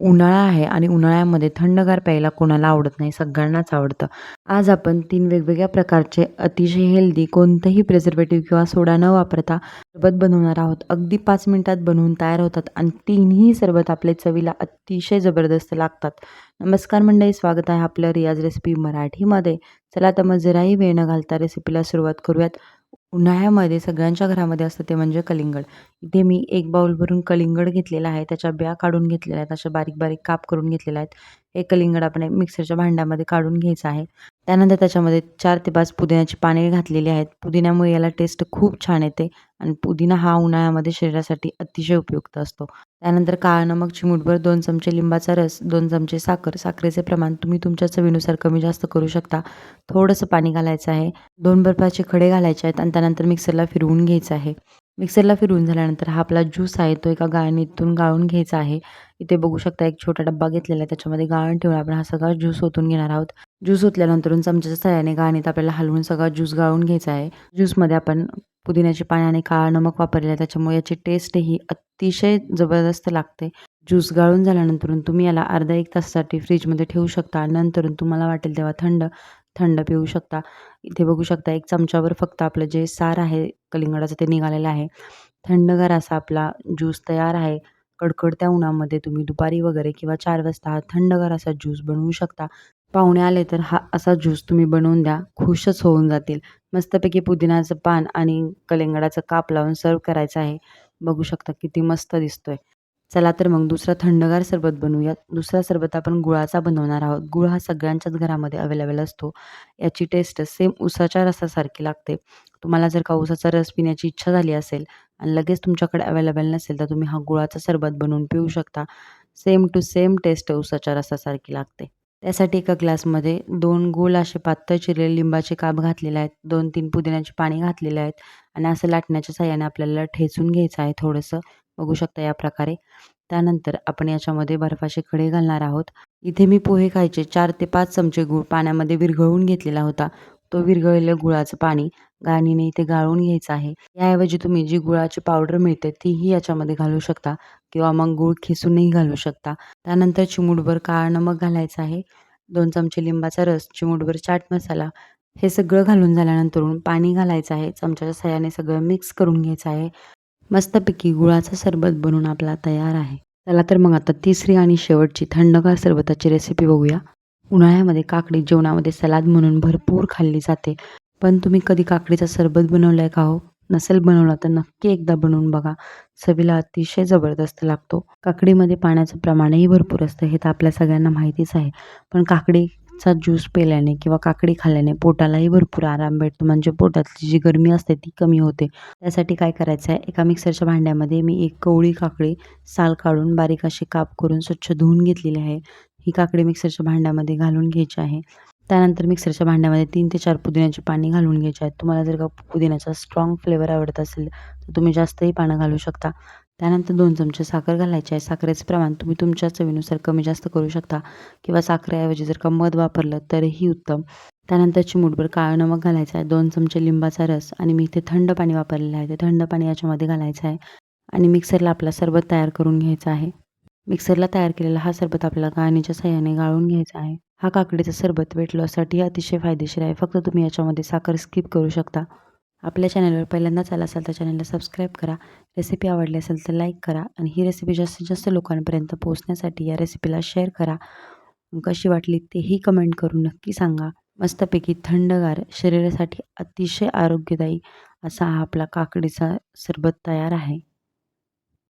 उन्हाळा आहे आणि उन्हाळ्यामध्ये थंडगार प्यायला कोणाला आवडत नाही सगळ्यांनाच आवडतं. आज आपण तीन वेगवेगळ्या प्रकारचे अतिशय हेल्दी कोणतंही प्रिझर्वेटिव्ह किंवा सोडा न वापरता सरबत बनवणार आहोत. अगदी पाच मिनिटात बनवून तयार होतात आणि तीनही सरबत आपल्या चवीला अतिशय जबरदस्त लागतात. नमस्कार मंडळी स्वागत आहे आपलं रियाज रेसिपी मराठीमध्ये. चला तर मग जराही वेळ न घालता रेसिपीला सुरुवात करूयात. उन्हाळ्यामध्ये सगळ्यांच्या घरामध्ये असतं ते म्हणजे कलिंगड. इथे मी एक बाउल भरून कलिंगड घेतलेला आहे त्याच्या ब्या काढून घेतलेल्या आहेत अशा बारीक बारीक काप करून घेतलेल्या आहेत. हे कलिंगड आपण मिक्सरच्या भांड्यामध्ये काढून घ्यायचं आहे. त्यानंतर त्याच्यामध्ये चार ते पाच पुदिन्याची पाने घातलेली आहेत. पुदिन्यामुळे याला टेस्ट खूप छान येते आणि पुदिना हा उन्हाळ्यामध्ये शरीरासाठी अतिशय उपयुक्त असतो. त्यानंतर काळा नमक चिमूटभर दोन चमचे लिंबाचा रस दोन चमचे साखर. साखरेचे प्रमाण तुम्ही तुमच्या चवीनुसार कमी जास्त करू शकता. थोडंसं पाणी घालायचं आहे. दोन बर्फाचे खडे घालायचे आहेत आणि त्यानंतर मिक्सरला फिरवून घ्यायचं आहे. मिक्सरला फिरवून झाल्यानंतर हा आपला ज्यूस आहे तो एका गाळणीतून गाळून घ्यायचा आहे. इथे बघू शकता एक छोटा डब्बा घेतलेला आहे. त्याच्यामध्ये गाळण ठेवून आपण हा सगळा ज्यूस ओतून घेणार आहोत. ज्यूस ओतल्यानंतर चमच्याच्या सहाय्याने गाळणीत आपल्याला हलवून सगळा ज्यूस गाळून घ्यायचा आहे. ज्यूसमध्ये आपण पुदिन्याची पाने आणि काळा नमक वापरलेला आहे. त्याच्यामुळे याची टेस्ट ही अतिशय जबरदस्त लागते. ज्यूस गाळून झाल्यानंतर तुम्ही याला अर्धा एक तासासाठी फ्रीजमध्ये ठेवू शकता. नंतर तुम्हाला वाटेल तेव्हा थंड थंड पिऊ शकता. इथे बघू शकता एक चमच्यावर फक्त आपलं जे सार आहे कलिंगडाचं ते निघालेलं आहे. थंडगार असा आपला ज्यूस तयार आहे. कडकडत्या उन्हामध्ये तुम्ही दुपारी वगैरे किंवा चार वाजता हा थंडगार असा ज्यूस बनवू शकता. पाहुणे आले तर हा असा ज्यूस तुम्ही बनवून द्या खुशच होऊन जातील. मस्तपैकी पुदिनाचं पान आणि कलिंगडाचं काप लावून सर्व करायचं आहे. बघू शकता किती मस्त दिसतोय. चला तर मग दुसरा थंडगार सरबत बनवूयात. दुसरा सरबत आपण गुळाचा बनवणार आहोत. गुळ हा सगळ्यांच्याच घरामध्ये अवेलेबल असतो. याची टेस्ट सेम उसाच्या रसासारखी लागते. तुम्हाला जर का उसाचा रस पिण्याची इच्छा झाली असेल आणि लगेच तुमच्याकडे अवेलेबल नसेल तर तुम्ही हा गुळाचा सरबत बनवून पिऊ शकता. सेम टू सेम टेस्ट उसाच्या रसासारखी लागते. त्यासाठी एका ग्लासमध्ये दोन गोल असे पातळ चिरलेले लिंबाचे काप घातलेले आहेत. दोन तीन पुदिन्याचे पाणी घातलेले आहेत. आणि असं लाटण्याच्या साह्याने आपल्याला ठेचून घ्यायचं आहे थोडंसं. बघू शकता या प्रकारे. त्यानंतर आपण याच्यामध्ये बर्फाचे खडे घालणार आहोत. इथे मी पोहे खायचे. चार ते पाच चमचे गूळ पाण्यामध्ये विरघळून घेतलेला होता. तो विरघळलेलं गुळाचं पाणी गाणीने इथे गाळून घ्यायचं आहे. याऐवजी तुम्ही जी गुळाची पावडर मिळते तीही याच्यामध्ये घालू शकता किंवा मग गूळ खिसूनही घालू शकता. त्यानंतर चिमूटभर काळा नमक घालायचं आहे. दोन चमचे लिंबाचा रस चिमूटभर चाट मसाला हे सगळं घालून झाल्यानंतर पाणी घालायचं आहे. चमच्याच्या सहाय्याने सगळं मिक्स करून घ्यायचं आहे. मस्तपैकी गुळाचा सरबत बनवून आपला तयार आहे. चला तर मग आता तिसरी आणि शेवटची थंडगार सरबताची रेसिपी बघूया. उन्हाळ्यामध्ये काकडी जेवणामध्ये सलाद म्हणून भरपूर खाल्ली जाते. पण तुम्ही कधी काकडीचा सरबत बनवलं आहे का हो? नसेल बनवला तर नक्की एकदा बनवून बघा. चवीला अतिशय जबरदस्त लागतो. काकडीमध्ये पाण्याचं प्रमाणही भरपूर असतं हे तर आपल्या सगळ्यांना माहितीच आहे. पण काकडी चा ज्यूस प्यायल्याने किंवा काकडी खाल्ल्याने पोटालाही भरपूर आराम भेटतो. म्हणजे पोटातली जी गरमी असते ती कमी होते. त्यासाठी काय करायचं आहे एका मिक्सरच्या भांड्यामध्ये मी एक कवळी काकडी साल काढून बारीक अशी काप करून स्वच्छ धुवून घेतलेली आहे. ही काकडी मिक्सरच्या भांड्यामध्ये घालून घ्यायची आहे. त्यानंतर मिक्सरच्या भांड्यामध्ये तीन ते चार पुदिन्याची पाणी घालून घ्यायची आहेत तुम्हाला जर का पुदिन्याचा स्ट्रॉंग फ्लेवर आवडत असेल तर तुम्ही जास्तही पानं घालू शकता. त्यानंतर दोन चमचे साखर घालायची आहे. साखरेचं प्रमाण तुम्ही तुमच्या चवीनुसार कमी जास्त करू शकता किंवा साखरेऐवजी जर का मध वापरलं तरीही उत्तम. त्यानंतर चिमूटभर काळं नमक घालायचं आहे. दोन चमचे लिंबाचा रस आणि मी इथे थंड पाणी वापरलेलं आहे. ते थंड पाणी याच्यामध्ये घालायचं आहे आणि मिक्सरला आपला सरबत तयार करून घ्यायचा आहे. मिक्सरला तयार केलेला हा सरबत आपल्याला गाळणीच्या सहाय्याने गाळून घ्यायचा आहे. हा काकडीचा सरबत वेट लॉससाठी अतिशय फायदेशीर आहे. फक्त तुम्ही याच्यामध्ये साखर स्किप करू शकता. आपल्या चॅनलवर पहिल्यांदाच आला असाल तर चॅनलला सबस्क्राईब करा. रेसिपी आवडली असेल तर लाईक करा आणि ही रेसिपी जास्तीत जास्त लोकांपर्यंत पोहोचण्यासाठी या रेसिपीला शेअर करा. कशी वाटली तेही कमेंट करून नक्की सांगा. मस्तपैकी थंडगार शरीरासाठी अतिशय आरोग्यदायी असा हा आपला काकडीचा सरबत तयार आहे.